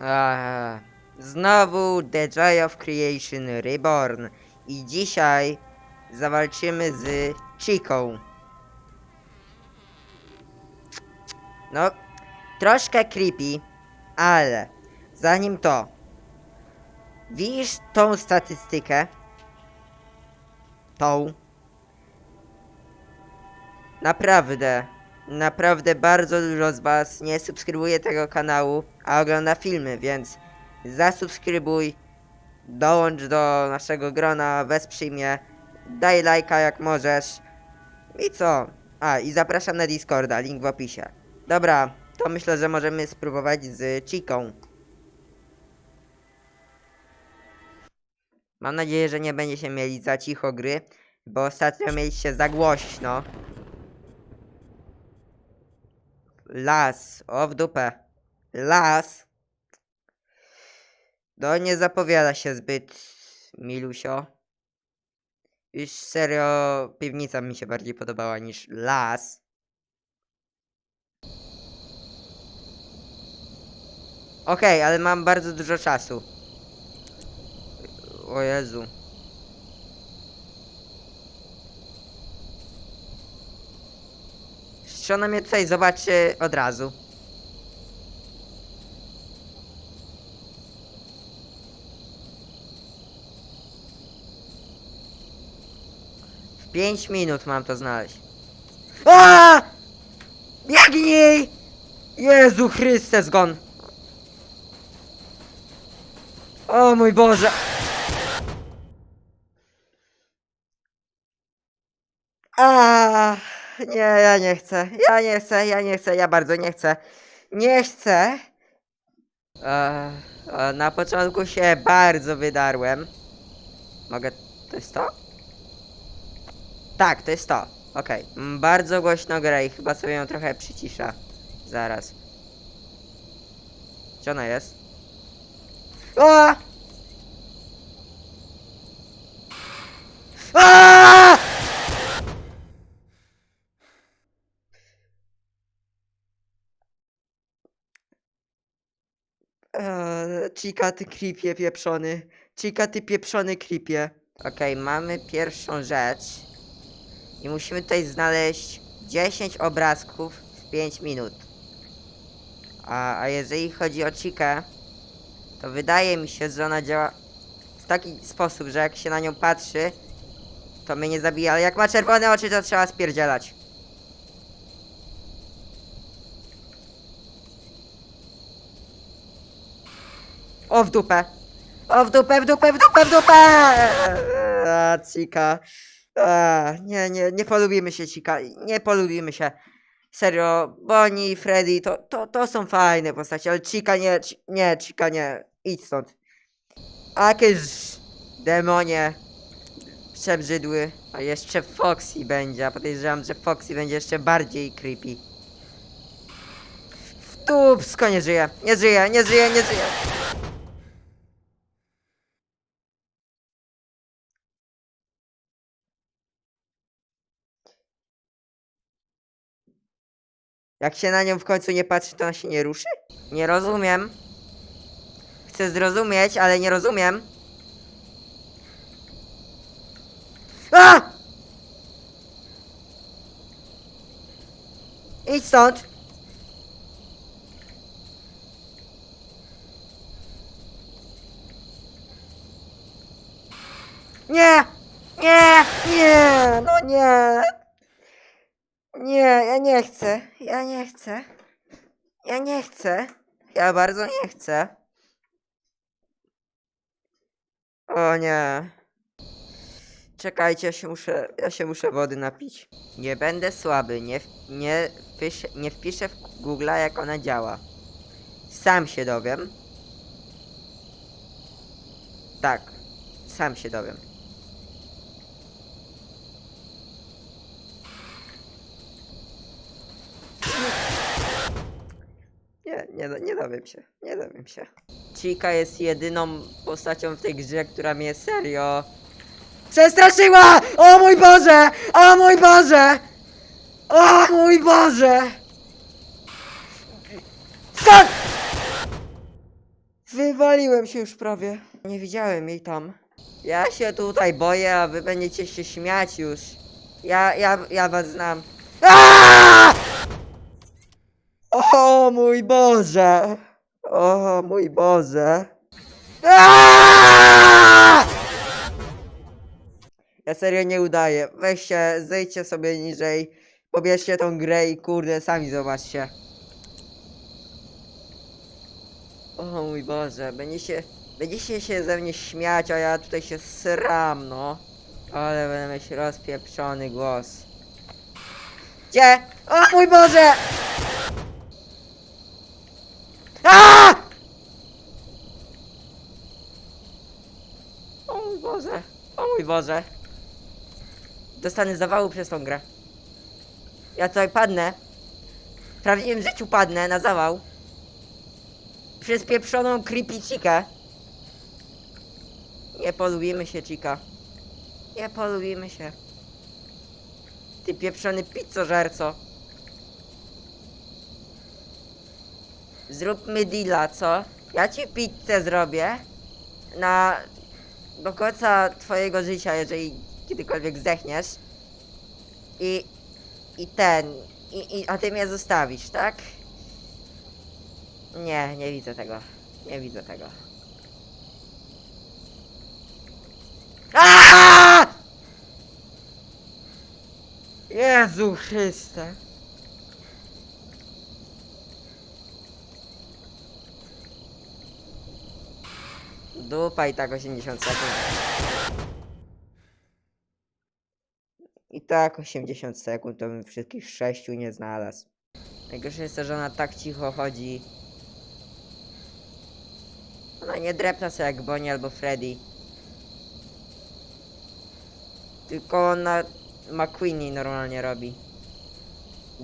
Eee, znowu The Joy of Creation Reborn. I dzisiaj zawalczymy z Chiką. No, troszkę creepy, ale zanim to, widzisz tą statystykę? Tą. Naprawdę, naprawdę bardzo dużo z Was nie subskrybuje tego kanału, a ogląda filmy, więc zasubskrybuj, dołącz do naszego grona, wesprzyj mnie, daj lajka jak możesz. I co? A, i zapraszam na Discorda, link w opisie. Dobra, to myślę, że możemy spróbować z Chiką. Mam nadzieję, że nie będzie się mieli za cicho gry, bo ostatnio mieliście za głośno. Las, o w dupę. Las. No nie zapowiada się zbyt milusio. Już serio piwnica mi się bardziej podobała niż las. Okej, ale mam bardzo dużo czasu. O Jezu. Czy ona mnie tutaj zobaczy od razu? W 5 minut mam to znaleźć. A! Biegnij! Jezu Chryste, zgon! O mój Boże! A, nie, ja nie chcę. Ja nie chcę, ja nie chcę, ja bardzo nie chcę. Nie chcę. E, e, na początku się bardzo wydarłem. Mogę. To jest to? Tak, to jest to. Okej. Bardzo głośno gra i chyba sobie ją trochę przycisza. Zaraz. Gdzie ona jest? A! A! Chica, ty creepie pieprzony. Chica, ty pieprzony creepie. Okej, mamy pierwszą rzecz. I musimy tutaj znaleźć 10 obrazków w 5 minut. A, a jeżeli chodzi o Chikę, to wydaje mi się, że ona działa w taki sposób, że jak się na nią patrzy, to mnie nie zabija, ale jak ma czerwone oczy, to trzeba spierdzielać. O w dupę! O w dupę, w dupę, w dupę, w dupę! A, Cika. A, nie, nie, nie polubimy się, Cika. Nie polubimy się. Serio, Bonnie i Freddy to, to, to są fajne postacie, ale Chica nie, nie, Chica nie. Idź stąd. A jakieś demonie przebrzydły. A jeszcze Foxy będzie, a podejrzewam, że Foxy będzie jeszcze bardziej creepy. W dupsko nie żyje, nie żyje, nie żyje, nie żyje. Jak się na nią w końcu nie patrzy, to ona się nie ruszy? Nie rozumiem. Chcę zrozumieć, ale nie rozumiem. A! Idź stąd. Nie! Nie! Nie! No nie! Nie, ja nie chcę. Ja nie chcę. Ja nie chcę. Ja bardzo nie chcę. O nie. Czekajcie, ja się muszę, ja się muszę wody napić. Nie będę słaby, nie, nie, wpiszę, nie wpiszę w Google'a jak ona działa. Sam się dowiem. Tak, sam się dowiem. Nie, nie, do- nie dowiem się, nie dowiem się. Chica jest jedyną postacią w tej grze, która mnie serio przestraszyła! O mój Boże! O mój Boże! O mój Boże! Skąd? Wywaliłem się już prawie. Nie widziałem jej tam. Ja się tutaj boję, a wy będziecie się śmiać już. Ja, ja, ja was znam. Aaaa! O mój Boże! O mój Boże! Ja serio nie udaję. Weźcie, zejdźcie sobie niżej. Pobierzcie tą grę i kurde, sami zobaczcie. O mój Boże, będziecie, będziecie się ze mnie śmiać, a ja tutaj się sram, no. Ale będę mieć rozpieprzony głos. Gdzie? O mój Boże! A! O mój Boże, o Boże. Dostanę zawału przez tą grę. Ja tutaj padnę. W prawdziwym życiu padnę na zawał. Przez pieprzoną creepy chikę. Nie polubimy się, chica. Nie polubimy się. Ty pieprzony pizzożerco. Zróbmy deala, co? Ja ci pizzę zrobię na do końca twojego życia, jeżeli kiedykolwiek zdechniesz. I i ten i, i a ty mnie zostawisz, tak? Nie, nie widzę tego. Nie widzę tego. Aaaa! Jezu Chryste. Dupa i tak 80 sekund. I tak 80 sekund to bym wszystkich sześciu nie znalazł. Najgorsze jest to, że ona tak cicho chodzi. Ona nie drepta sobie jak Bonnie albo Freddy. Tylko ona McQueenie normalnie robi.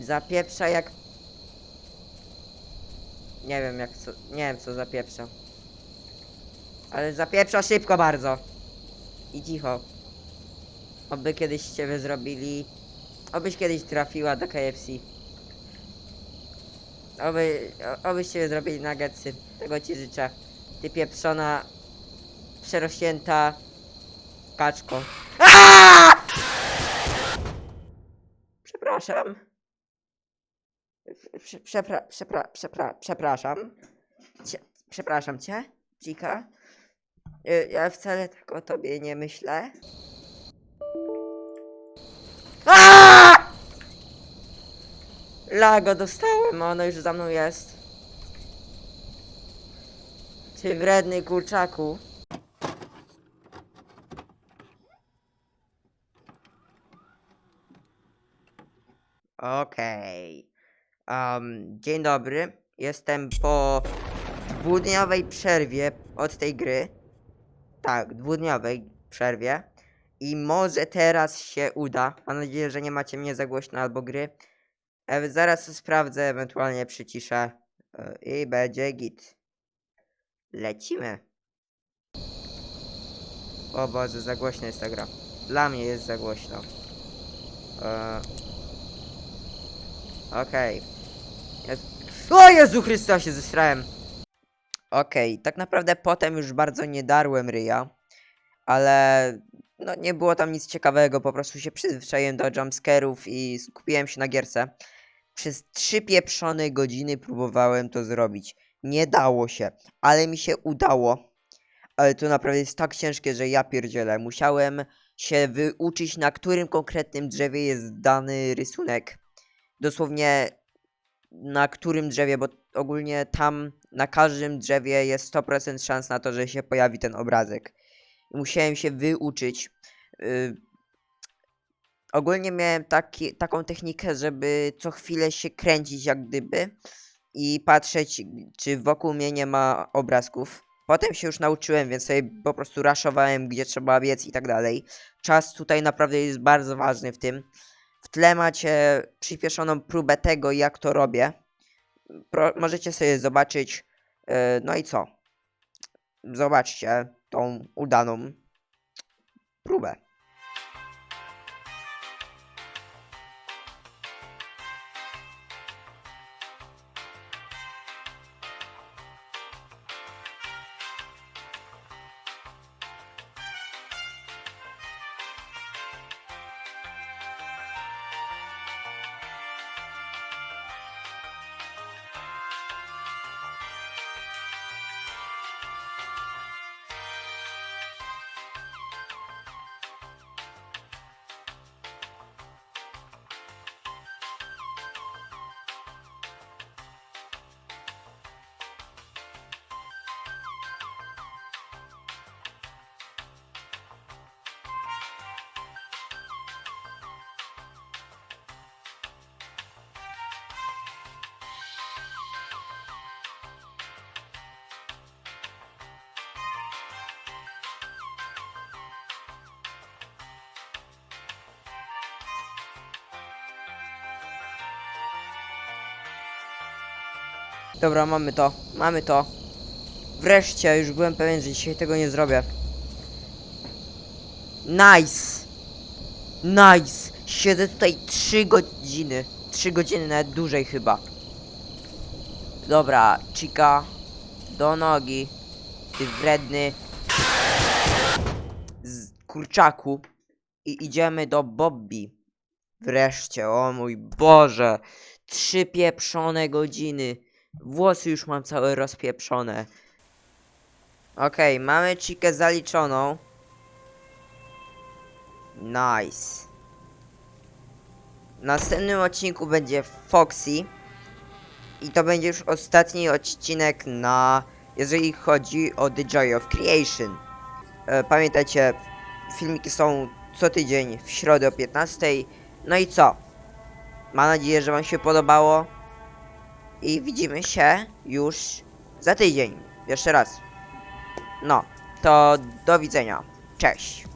Zapieprza jak... Nie wiem jak co... Nie wiem co zapieprza. Ale zapieprza szybko bardzo. I cicho. Oby kiedyś ciebie zrobili... Obyś kiedyś trafiła do KFC. Oby... Obyś ciebie zrobili nuggetsy. Tego ci życzę. Ty pieprzona... Przerośnięta... Kaczko. Przepraszam. Prze- Przepra... Przepra... Przepra... Przepraszam. Przepraszam cię, Cika. Y, Ja wcale tak o tobie nie myślę. Aaaa! Lago dostałem, ono już za mną jest. Ty wredny kurczaku. Okej. Am, dzień dobry. Jestem po dwudniowej przerwie od tej gry. Tak, dwudniowej przerwie. I może teraz się uda. Mam nadzieję, że nie macie mnie za głośno albo gry. E, zaraz sprawdzę, ewentualnie przyciszę. E, I będzie git. Lecimy. O Boże, za głośno jest ta gra. Dla mnie jest za głośno. E, Okej. Jest... O Jezu ja się zesrałem. Okej, tak naprawdę potem już bardzo nie darłem ryja. Ale no nie było tam nic ciekawego, po prostu się przyzwyczaiłem do jumpscarów i skupiłem się na gierce. Przez trzy pieprzone godziny próbowałem to zrobić. Nie dało się, ale mi się udało. Ale to naprawdę jest tak ciężkie, że ja pierdzielę. Musiałem się wyuczyć, na którym konkretnym drzewie jest dany rysunek. Dosłownie na którym drzewie, bo ogólnie tam na każdym drzewie jest 100% szans na to, że się pojawi ten obrazek. Musiałem się wyuczyć. Yy, ogólnie miałem taki, taką technikę, żeby co chwilę się kręcić jak gdyby i patrzeć, czy wokół mnie nie ma obrazków. Potem się już nauczyłem, więc sobie po prostu raszowałem, gdzie trzeba biec i tak dalej. Czas tutaj naprawdę jest bardzo ważny w tym. Tle macie przyspieszoną próbę tego, jak to robię. Pro, możecie sobie zobaczyć. yy, no i co? Zobaczcie tą udaną próbę. Dobra, mamy to, mamy to. Wreszcie, już byłem pewien, że dzisiaj tego nie zrobię. Nice! Nice! Siedzę tutaj 3 godziny. 3 godziny, nawet dłużej chyba. Dobra, Chica. Do nogi. Ty wredny. Z kurczaku. I idziemy do Bobby. Wreszcie, o mój Boże. Trzy pieprzone godziny. Włosy już mam całe rozpieprzone. Okej, mamy Chikę zaliczoną. Nice. W następnym odcinku będzie Foxy. I to będzie już ostatni odcinek na... Jeżeli chodzi o The Joy of Creation. E, pamiętajcie, filmiki są co tydzień w środę o 15. No i co? Mam nadzieję, że Wam się podobało. I widzimy się już za tydzień. Jeszcze raz. No, to do widzenia. Cześć.